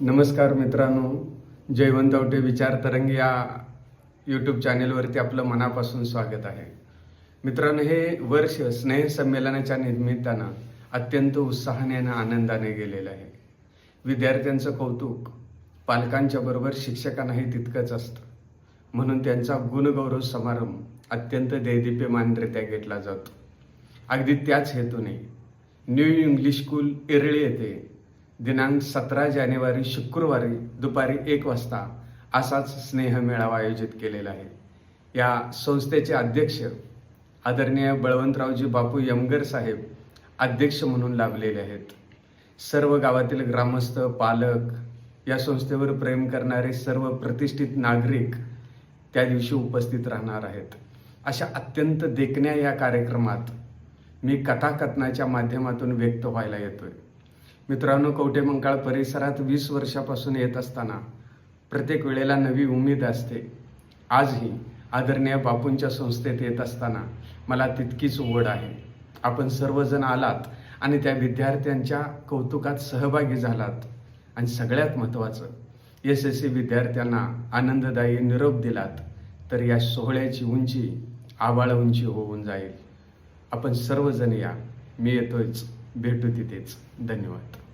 नमस्कार मित्रांनो. जयवंत आवटे विचार तरंग या यूट्यूब चॅनेलवरती आपलं मनापासून स्वागत आहे. मित्रांनो हे वर्ष स्नेहसंमेलनाच्या निमित्तानं अत्यंत उत्साहाने आणि आनंदाने गेलेलं आहे. विद्यार्थ्यांचं कौतुक पालकांच्या बरोबर शिक्षकांनाही तितकंच असतं. म्हणून त्यांचा गुणगौरव समारंभ अत्यंत दैदिप्यमानरित्या घेतला जातो. अगदी त्याच हेतूने न्यू इंग्लिश स्कूल इरळी येथे दिनांक सतरा जानेवारी शुक्रवारी दुपारी एक वाजता असाच स्नेह मेळावा आयोजित केलेला आहे. या संस्थेचे अध्यक्ष आदरणीय बळवंतरावजी बापू यमगर साहेब अध्यक्ष म्हणून लाभलेले आहेत. सर्व गावातील ग्रामस्थ पालक या संस्थेवर प्रेम करणारे सर्व प्रतिष्ठित नागरिक त्या दिवशी उपस्थित राहणार आहेत. अशा अत्यंत देखण्या या कार्यक्रमात मी कथाकथनाच्या माध्यमातून व्यक्त व्हायला येतोय. मित्रांनो कवठे परिसरात वीस वर्षापासून येत असताना प्रत्येक वेळेला नवी उमेद असते. आजही आदरणीय बापूंच्या संस्थेत येत असताना मला तितकीच ओढ आहे. आपण सर्वजण आलात आणि त्या विद्यार्थ्यांच्या कौतुकात सहभागी झालात. आणि सगळ्यात महत्त्वाचं एस एस सी विद्यार्थ्यांना आनंददायी निरोप दिलात तर या सोहळ्याची उंची आबाळ उंची होऊन जाईल. आपण सर्वजण या. मी येतोयच. भेटू तिथेच. धन्यवाद.